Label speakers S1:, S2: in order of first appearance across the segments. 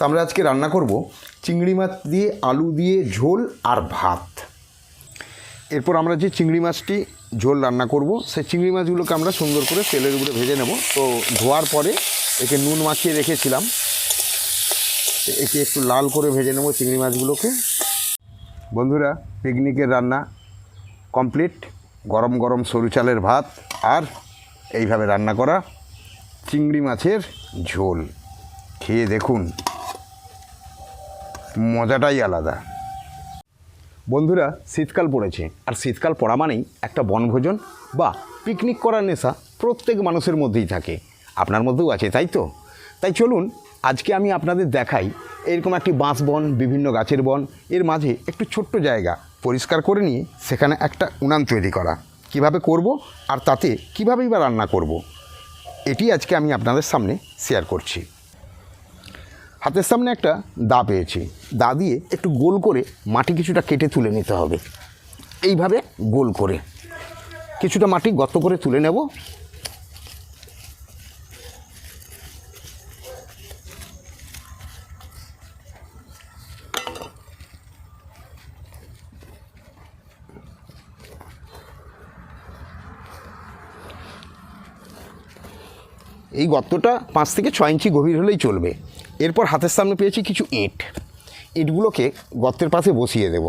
S1: তো আমরা আজকে রান্না করব চিংড়ি মাছ দিয়ে আলু দিয়ে ঝোল আর ভাত। এরপর আমরা যে চিংড়ি মাছটি ঝোল রান্না করব, সেই চিংড়ি মাছগুলোকে আমরা সুন্দর করে তেলের উপরে ভেজে নেব। তো ধোয়ার পরে একে নুন মাখিয়ে রেখেছিলাম। একে একটু লাল করে ভেজে নেব চিংড়ি মাছগুলোকে। বন্ধুরা, পিকনিকের রান্না কমপ্লিট। গরম গরম সরু চালের ভাত আর এইভাবে রান্না করা চিংড়ি মাছের ঝোল। খেয়ে দেখুন। মজাটাই আলাদা। বন্ধুরা, শীতকাল পড়েছে। আর শীতকাল পড়া মানেই একটা বনভোজন বা পিকনিক করার নেশা প্রত্যেক মানুষের মধ্যেই থাকে। আপনার মধ্যেও আছে, তাই তো? তাই চলুন, আজকে আমি আপনাদের দেখাই এরকম একটি বাঁশ বন, বিভিন্ন গাছের বন, এর মাঝে একটু ছোট্ট জায়গা পরিষ্কার করে নিয়ে সেখানে একটা উনান তৈরি করা। কীভাবে করব আর তাতে কীভাবেই বা রান্না করব। এটি আজকে আমি আপনাদের সামনে শেয়ার করছি। হাতের সামনে একটা দা পেয়েছি। দা দিয়ে একটু গোল করে মাটি কিছুটা কেটে তুলে নিতে হবে। এইভাবে গোল করে। কিছুটা মাটি গর্ত করে তুলে নেব। এই গর্তটা পাঁচ থেকে ছয় ইঞ্চি গভীর হলেই চলবে। এরপর হাতের সামনে পেয়েছি কিছু ইঁট। ইঁটগুলোকে গর্তের পাশে বসিয়ে দেব।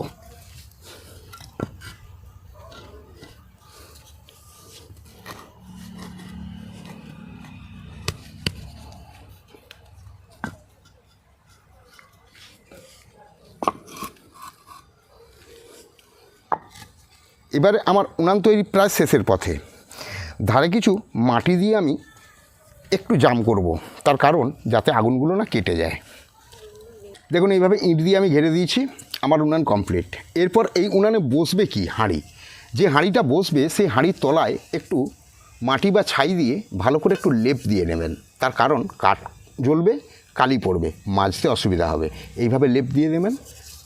S1: এবারে আমার উনান তৈরি প্রায় শেষের পথে। ধারে কিছু মাটি দিয়ে আমি একটু জাম করব। তার কারণ যাতে আগুনগুলো না কেটে যায়। দেখুন, এইভাবে ইঁট দিয়ে আমি ঘিরে দিয়েছি। আমার উনান কমপ্লিট এরপর এই উনানে বসবে কি? হাঁড়ি। যে হাঁড়িটা বসবে, সেই হাঁড়ির তলায় একটু মাটি বা ছাই দিয়ে ভালো করে একটু লেপ দিয়ে নেবেন। তার কারণ কাঠ জ্বলবে, কালি পড়বে, মাজতে অসুবিধা হবে। এইভাবে লেপ দিয়ে নেবেন।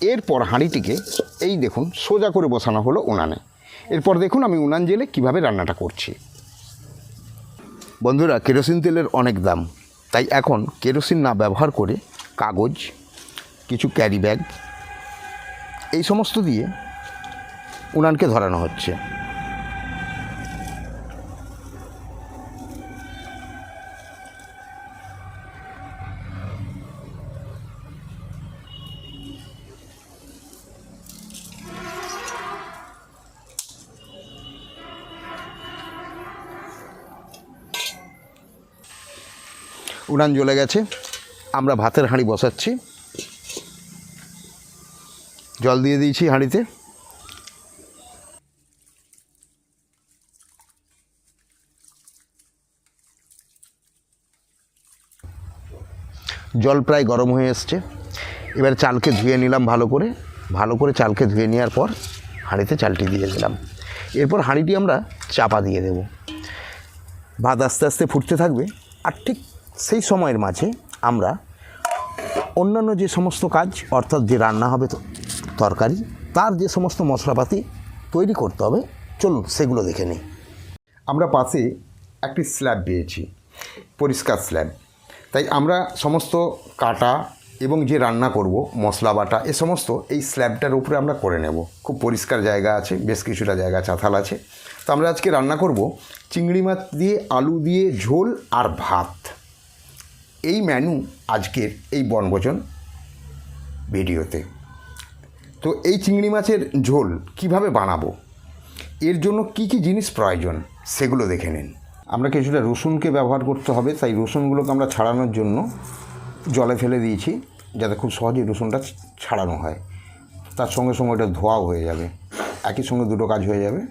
S1: এরপর হাঁড়িটিকে এই দেখুন, সোজা করে বসানো হলো উনানে। এরপর দেখুন, আমি উনান জেলে কীভাবে রান্নাটা করছি। বন্ধুরা, কেরোসিন তেলের অনেক দাম। তাই এখন কেরোসিন না ব্যবহার করে কাগজ, কিছু ক্যারি ব্যাগ এই সমস্ত দিয়ে উনানকে ধরানো হচ্ছে। উনান জ্বলে গেছে। আমরা ভাতের হাঁড়ি বসাচ্ছি। জল দিয়ে দিয়েছি হাঁড়িতে। জল প্রায় গরম হয়ে এসছে। এবার চালকে ধুয়ে নিলাম ভালো করে। ভালো করে চালকে ধুয়ে নেওয়ার পর হাঁড়িতে চালটি দিয়ে দিলাম। এরপর হাঁড়িটি আমরা চাপা দিয়ে দেব। ভাত আস্তে আস্তে ফুটতে থাকবে। আর ঠিক সেই সময়ের মাঝে আমরা অন্যান্য যে সমস্ত কাজ, অর্থাৎ যে রান্না হবে তরকারি, তার যে সমস্ত মশলাপাতি তৈরি করতে হবে, চলুন সেগুলো দেখে নিই। আমরা পাশে একটি স্ল্যাব পেয়েছি পরিষ্কার স্ল্যাব। তাই আমরা সমস্ত কাটা এবং যে রান্না করব, মশলা বাটা, এ সমস্ত এই স্ল্যাবটার উপরে আমরা করে নেব। খুব পরিষ্কার জায়গা আছে, বেশ কিছুটা জায়গা চাথাল আছে। তো আমরা আজকে রান্না করব চিংড়ি মাছ দিয়ে, আলু দিয়ে, ঝোল আর ভাত। এই মেনু আজকের এই বনভোজন ভিডিওতে। তো এই চিংড়ি মাছের ঝোল কীভাবে বানাবো? এর জন্য কি কি জিনিস প্রয়োজন? সেগুলো দেখে নিন। আমরা কিছুটা রসুনকে ব্যবহার করতে হবে, তাই রসুনগুলোকে আমরা ছাড়ানোর জন্য জলে ফেলে দিয়েছি, যাতে খুব সহজেই রসুনটা ছাড়ানো হয়। তার সঙ্গে সঙ্গে ওটা ধোয়াও হয়ে যাবে। একই সঙ্গে দুটো কাজ হয়ে যাবে।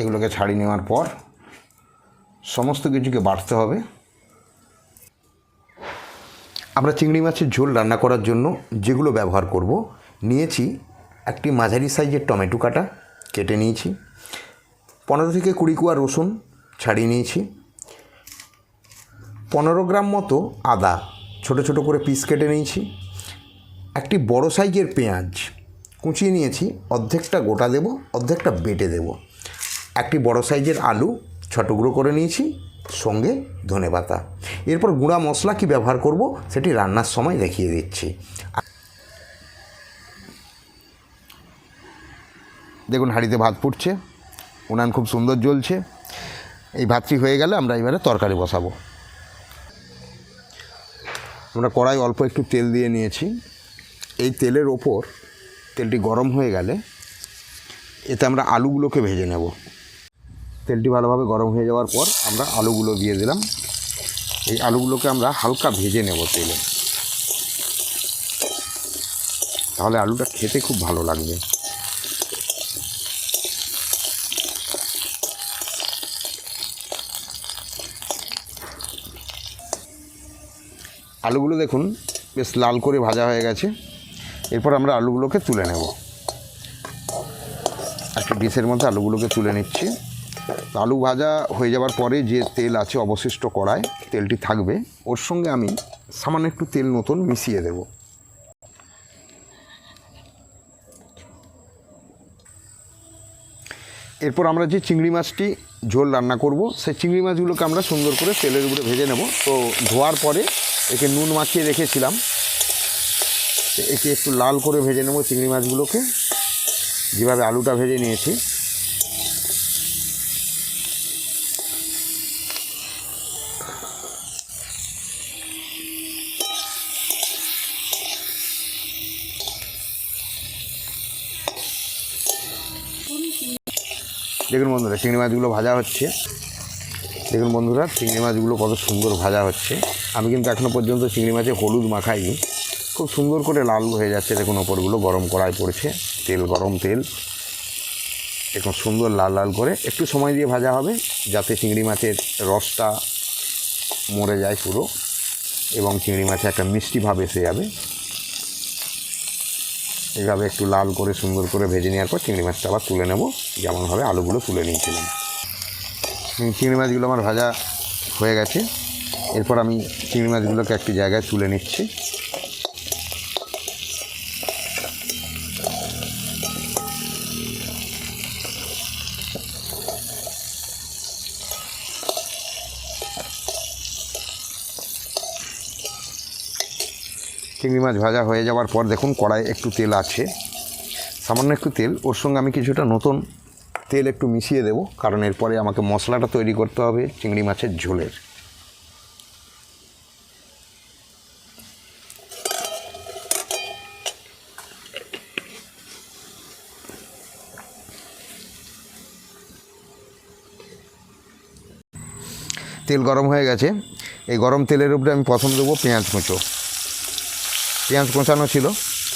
S1: এগুলোকে ছাড়িয়ে নেওয়ার পর সমস্ত কিছুকে বাটতে হবে। আমরা চিংড়ি মাছের ঝোল রান্না করার জন্য যেগুলো ব্যবহার করব, নিয়েছি একটি মাঝারি সাইজের টমেটো কাটা, কেটে নিয়েছি। পনেরো থেকে কুড়ি কুয়া রসুন ছাড়িয়ে নিয়েছি। পনেরো গ্রাম মতো আদা ছোট ছোট করে পিস কেটে নিয়েছি। একটি বড় সাইজের পেঁয়াজ কুচিয়ে নিয়েছি। অর্ধেকটা গোটা দেব, অর্ধেকটা বেটে দেব। একটি বড় সাইজের আলু ছ টুকরো করে নিয়েছি, সঙ্গে ধনে পাতা। এরপর গুঁড়া মশলা কি ব্যবহার করব, সেটি রান্নার সময় দেখিয়ে দিচ্ছি। দেখুন, হাঁড়িতে ভাত ফুটছে, উনান খুব সুন্দর জ্বলছে। এই ভাতটি হয়ে গেলে আমরা এবারে তরকারি বসাবো। আমরা কড়াই অল্প একটু তেল দিয়ে নিয়েছি। এই তেলের ওপর তেলটি গরম হয়ে গেলে এতে আমরা আলুগুলোকে ভেজে নেব। তেলটি ভালোভাবে গরম হয়ে যাওয়ার পর আমরা আলুগুলো দিয়ে দিলাম। এই আলুগুলোকে আমরা হালকা ভেজে নেব তেলে। তাহলে আলুটা খেতে খুব ভালো লাগবে। আলুগুলো দেখুন বেশ লাল করে ভাজা হয়ে গেছে। এরপর আমরা আলুগুলোকে তুলে নেব। একটা ডিশের মধ্যে আলুগুলোকে তুলে নিচ্ছি। আলু ভাজা হয়ে যাওয়ার পরে যে তেল আছে অবশিষ্ট কড়ায়, তেলটি থাকবে। ওর সঙ্গে আমি সামান্য একটু তেল নতুন মিশিয়ে দেব। এরপর আমরা যে চিংড়ি মাছটি ঝোল রান্না করব, সেই চিংড়ি মাছগুলোকে আমরা সুন্দর করে তেলের উপরে ভেজে নেব। তো ধোয়ার পরে একে নুন মাখিয়ে রেখেছিলাম। একে একটু লাল করে ভেজে নেব চিংড়ি মাছগুলোকে। যেভাবে আলুটা ভেজে নিয়েছি। দেখুন বন্ধুরা, চিংড়ি মাছগুলো ভাজা হচ্ছে। দেখুন বন্ধুরা, চিংড়ি মাছগুলো কত সুন্দর ভাজা হচ্ছে। আমি কিন্তু এখনও পর্যন্ত চিংড়ি মাছে হলুদ মাখাইনি। খুব সুন্দর করে লাল হয়ে যাচ্ছে, দেখুন ওপরগুলো গরম কড়াই পড়ছে। তেল, গরম তেল। এখন সুন্দর লাল লাল করে একটু সময় দিয়ে ভাজা হবে, যাতে চিংড়ি মাছের রসটা মরে যায় পুরো এবং চিংড়ি মাছে একটা মিষ্টি ভাব এসে যাবে। এইভাবে একটু লাল করে সুন্দর করে ভেজে নেওয়ার পর চিংড়ি মাছটা আবার তুলে নেব। যেমনভাবে আলুগুলো তুলে নিয়েছিলাম। চিংড়ি মাছগুলো আমার ভাজা হয়ে গেছে। এরপর আমি চিংড়ি মাছগুলোকে একটি জায়গায় তুলে নিচ্ছি। চিংড়ি মাছ ভাজা হয়ে যাওয়ার পর দেখুন কড়াই একটু তেল আছে। সামান্য একটু তেল। ওর সঙ্গে আমি কিছুটা নতুন তেল একটু মিশিয়ে দেব, কারণ এরপরে আমাকে মশলাটা তৈরি করতে হবে চিংড়ি মাছের ঝোলের। তেল গরম হয়ে গেছে। এই গরম তেলের উপরে আমি প্রথম দেবো পেঁয়াজ কুঁচো। পেঁয়াজ কোঁচানো ছিল,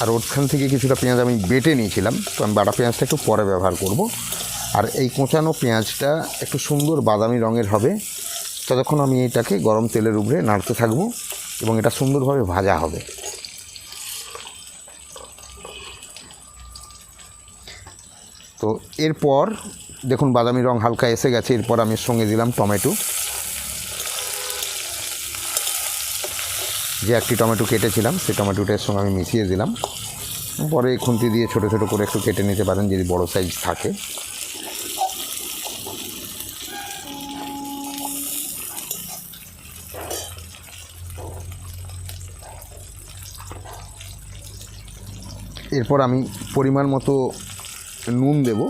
S1: আর ওখান থেকে কিছুটা পেঁয়াজ আমি বেটে নিয়েছিলাম। তো আমি বাটা পেঁয়াজটা একটু পরে ব্যবহার করব। আর এই কোঁচানো পেঁয়াজটা একটু সুন্দর বাদামি রঙের হবে। ততক্ষণ আমি এটাকে গরম তেলের উপরে নাড়তে থাকব এবং এটা সুন্দরভাবে ভাজা হবে। তো এরপর দেখুন, বাদামি রং হালকা এসে গেছে। এরপর আমি সঙ্গে দিলাম টমেটো। যে একটি টমেটো কেটেছিলাম, সেই টমেটোটার সঙ্গে আমি মিশিয়ে দিলাম। পরে খুন্তি দিয়ে ছোটো ছোটো করে একটু কেটে নিতে পারেন, যদি বড় সাইজ থাকে। এরপর আমি পরিমাণ মতো নুন দেব।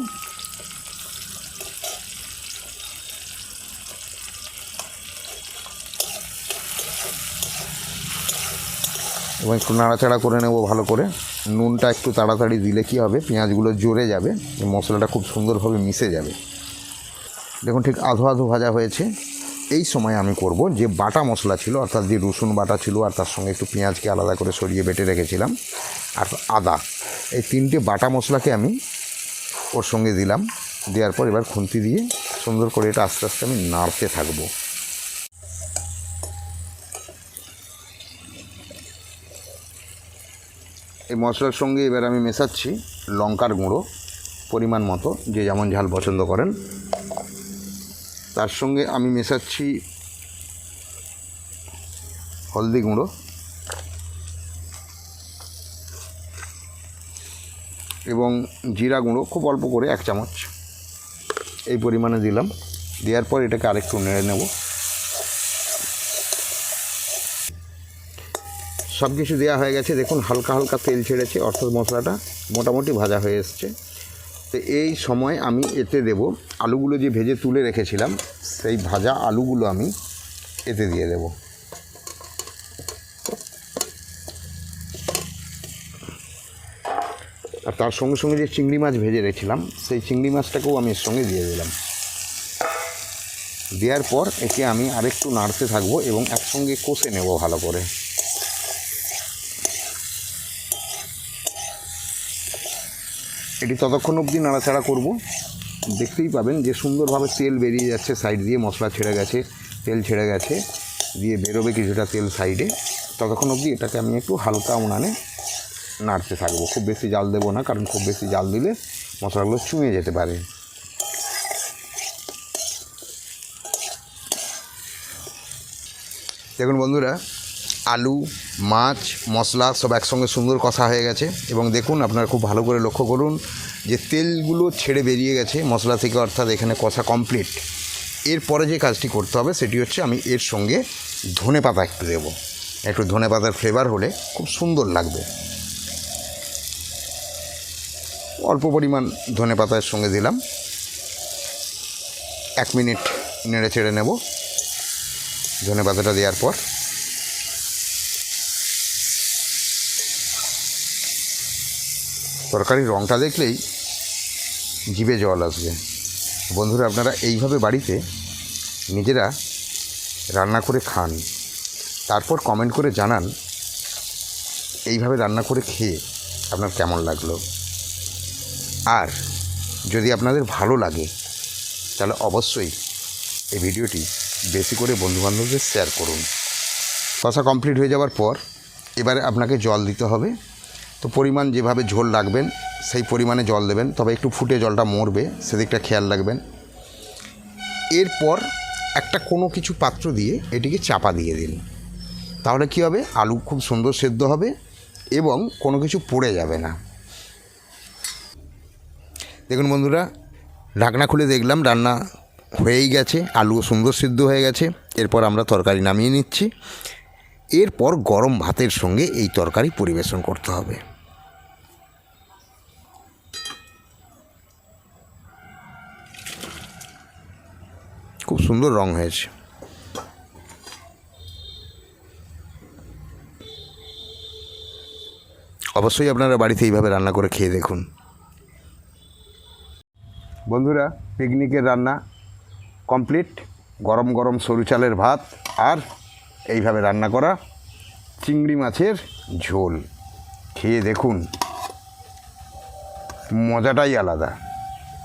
S1: এবং একটু নাড়াচাড়া করে নেব ভালো করে। নুনটা একটু তাড়াতাড়ি দিলে কি হবে? পেঁয়াজগুলো জোরে যাবে মশলাটা খুব সুন্দরভাবে মিশে যাবে। দেখুন ঠিক আধো আধো ভাজা হয়েছে। এই সময় আমি করব যে বাটা মশলা ছিল, অর্থাৎ যে রসুন বাটা ছিল আর তার সঙ্গে একটু পেঁয়াজকে আলাদা করে সরিয়ে বেটে রেখেছিলাম, আর আদা। এই তিনটে বাটা মশলাকে আমি ওর সঙ্গে দিলাম। দেওয়ার পর এবার খুন্তি দিয়ে সুন্দর করে এটা আস্তে আস্তে আমি নাড়তে থাকব। এই মশলার সঙ্গে এবার আমি মেশাচ্ছি লঙ্কার গুঁড়ো, পরিমাণ মতো, যে যেমন ঝাল পছন্দ করেন। তার সঙ্গে আমি মেশাচ্ছি হলদি গুঁড়ো। এবং জিরা গুঁড়ো খুব অল্প করে, এক চামচ। এই পরিমাণে দিলাম। দেওয়ার পর এটাকে আরেকটু নেড়ে নেব। সব কিছু দেওয়া হয়ে গেছে। দেখুন, হালকা হালকা তেল ছেড়েছে, অর্থাৎ মশলাটা মোটামুটি ভাজা হয়ে এসছে। তো এই সময় আমি এতে দেব আলুগুলো যে ভেজে তুলে রেখেছিলাম, সেই ভাজা আলুগুলো আমি এতে দিয়ে দেব। আর তার সঙ্গে সঙ্গে যে চিংড়ি মাছ ভেজে রেখেছিলাম, সেই চিংড়ি মাছটাকেও আমি এর সঙ্গে দিয়ে দিলাম। দেওয়ার পর একে আমি আরেকটু নাড়তে থাকব এবং একসঙ্গে কষে নেব ভালো করে। এটি ততক্ষণ অবধি নাড়াচাড়া করব। দেখতেই পাবেন যে সুন্দরভাবে তেল বেরিয়ে যাচ্ছে সাইড দিয়ে, মশলা ছেড়ে গেছে, তেল ছেড়ে গেছে, দিয়ে বেরোবে কিছুটা তেল সাইডে ততক্ষণ অবধি এটাকে আমি একটু হালকা উনানে নাড়তে থাকব। খুব বেশি জাল দেবো না, কারণ খুব বেশি জাল দিলে মশলাগুলো চুঁয়ে যেতে পারে। দেখুন বন্ধুরা আলু, মাছ, মশলা সব একসঙ্গে সুন্দর কষা হয়ে গেছে। এবং দেখুন, আপনারা খুব ভালো করে লক্ষ্য করুন যে তেলগুলো ছেড়ে বেরিয়ে গেছে, মশলা থেকে অর্থাৎ এখানে কষা কমপ্লিট এরপরে যে কাজটি করতে হবে, সেটি হচ্ছে আমি এর সঙ্গে ধনে পাতা একটু দেবো। একটু ধনে পাতার ফ্লেভার হলে খুব সুন্দর লাগবে। অল্প পরিমাণ ধনে পাতার সঙ্গে দিলাম। এক মিনিট নেড়ে চেড়ে নেব। ধনে পাতাটা দেওয়ার পর তরকারির রঙটা দেখলেই জিভে জল আসবে। বন্ধুরা, আপনারা এইভাবে বাড়িতে নিজেরা রান্না করে খান। তারপর কমেন্ট করে জানান এইভাবে রান্না করে খেয়ে আপনার কেমন লাগল। আর যদি আপনাদের ভালো লাগে, তাহলে অবশ্যই এই ভিডিওটি বেশি করে বন্ধুবান্ধবদের শেয়ার করুন। কষা কমপ্লিট হয়ে যাওয়ার পর এবারে আপনাকে জল দিতে হবে। তো পরিমাণ যেভাবে ঝোল রাখবেন, সেই পরিমাণে জল দেবেন। তবে একটু ফুটে জলটা মরবে, সেদিকটা খেয়াল রাখবেন। এরপর একটা কোনো কিছু পাত্র দিয়ে এটিকে চাপা দিয়ে দিন। তাহলে কী হবে? আলু খুব সুন্দর সেদ্ধ হবে এবং কোনো কিছু পড়ে যাবে না। দেখুন বন্ধুরা, ঢাকনা খুলে দেখলাম, রান্না হয়েই গেছে, আলুও সুন্দর সিদ্ধ হয়ে গেছে। এরপর আমরা তরকারি নামিয়ে নিচ্ছি। এরপর গরম ভাতের সঙ্গে এই তরকারি পরিবেশন করতে হবে। খুব সুন্দর রং হয়েছে। অবশ্যই আপনারা বাড়িতে এইভাবে রান্না করে খেয়ে দেখুন। বন্ধুরা, পিকনিকের রান্না কমপ্লিট। গরম গরম সরু চালের ভাত আর এইভাবে রান্না করা চিংড়ি মাছের ঝোল। খেয়ে দেখুন। মজাটাই আলাদা।